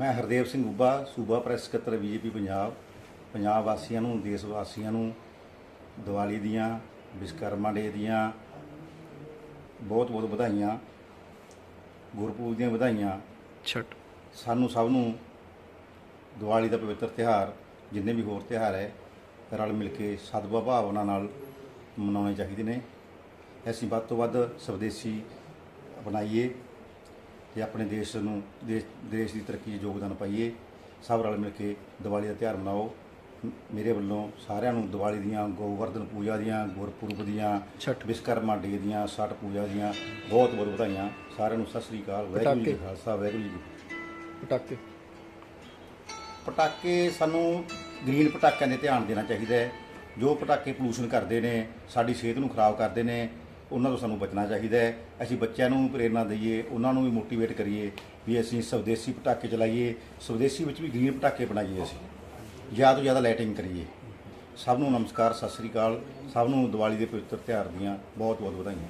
ਮੈਂ ਹਰਦੇਵ ਸਿੰਘ ਉੱਬਾ ਸੂਬਾ ਪ੍ਰੈਸ ਸਕੱਤਰ ਬੀਜੇਪੀ ਪੰਜਾਬ। ਪੰਜਾਬ ਵਾਸੀਆਂ ਨੂੰ ਦੇਸ਼ ਵਾਸੀਆਂ ਨੂੰ ਦੀਵਾਲੀ ਦੀਆਂ ਵਿਸ਼ਕਰਮਾ ਡੇ ਦੀਆਂ ਬਹੁਤ ਬਹੁਤ ਵਧਾਈਆਂ ਗੁਰਪੂਰਬ ਦੀਆਂ ਵਧਾਈਆਂ। ਛੱਟ ਸਾਨੂੰ ਸਭ ਨੂੰ ਦੀਵਾਲੀ ਦਾ ਪਵਿੱਤਰ ਤਿਉਹਾਰ ਜਿੰਨੇ ਵੀ ਹੋਰ ਤਿਉਹਾਰ ਹੈ ਰਲ ਮਿਲ ਕੇ ਸਦਭਾਵ ਭਾਵਨਾ ਨਾਲ ਮਨਾਉਣੇ ਚਾਹੀਦੇ ਨੇ। ਅਸੀਂ ਵੱਧ ਤੋਂ ਵੱਧ ਸਵਦੇਸ਼ੀ ਅਪਣਾਈਏ। ਤੇ ਆਪਣੇ ਦੇਸ਼ ਨੂੰ ਦੇਸ਼ ਦੇਸ਼ ਦੀ ਤਰੱਕੀ 'ਚ ਯੋਗਦਾਨ ਪਾਈਏ। ਸਭ ਰਲ ਮਿਲ ਕੇ ਦੀਵਾਲੀ ਦਾ ਤਿਉਹਾਰ ਮਨਾਓ। ਮੇਰੇ ਵੱਲੋਂ ਸਾਰਿਆਂ ਨੂੰ ਦੀਵਾਲੀ ਦੀਆਂ ਗੋਵਰਧਨ ਪੂਜਾ ਦੀਆਂ ਗੁਰਪੁਰਬ ਦੀਆਂ ਛਠ। ਵਿਸ਼ਕਰਮਾ ਡੇ ਦੀਆਂ ਛਠ ਪੂਜਾ ਦੀਆਂ ਬਹੁਤ ਬਹੁਤ ਵਧਾਈਆਂ। ਸਾਰਿਆਂ ਨੂੰ ਸਤਿ ਸ੍ਰੀ ਅਕਾਲ ਵਾਹਿਗੁਰੂ ਜੀ ਖਾਲਸਾ ਵਾਹਿਗੁਰੂ ਜੀ। ਪਟਾਕੇ। ਪਟਾਕੇ ਸਾਨੂੰ ਗ੍ਰੀਨ ਪਟਾਕਿਆਂ 'ਤੇ ਧਿਆਨ ਦੇਣਾ ਚਾਹੀਦਾ ਹੈ। ਜੋ ਪਟਾਕੇ ਪੋਲੂਸ਼ਨ ਕਰਦੇ ਨੇ ਸਾਡੀ ਸਿਹਤ ਨੂੰ ਖਰਾਬ ਕਰਦੇ ਨੇ ਉਹਨਾਂ ਤੋਂ ਸਾਨੂੰ ਬਚਣਾ ਚਾਹੀਦਾ ਹੈ। ਅਸੀਂ ਬੱਚਿਆਂ ਨੂੰ ਪ੍ਰੇਰਣਾ ਦਈਏ, ਉਹਨਾਂ ਨੂੰ ਵੀ ਮੋਟੀਵੇਟ ਕਰੀਏ ਵੀ ਅਸੀਂ ਸਵਦੇਸੀ ਪਟਾਕੇ ਚਲਾਈਏ, ਸਵਦੇਸੀ ਵਿੱਚ ਵੀ ਗ੍ਰੀਨ ਪਟਾਕੇ ਬਣਾਈਏ ਅਸੀਂ। ਜ਼ਿਆਦਾ ਤੋਂ ਜ਼ਿਆਦਾ ਲਾਈਟਿੰਗ ਕਰੀਏ। ਸਭ ਨੂੰ ਨਮਸਕਾਰ, ਸਤਿ ਸ੍ਰੀ ਅਕਾਲ। ਸਭ ਨੂੰ ਦੀਵਾਲੀ ਦੇ ਪਵਿੱਤਰ ਤਿਉਹਾਰ ਦੀਆਂ ਬਹੁਤ ਬਹੁਤ ਵਧਾਈਆਂ।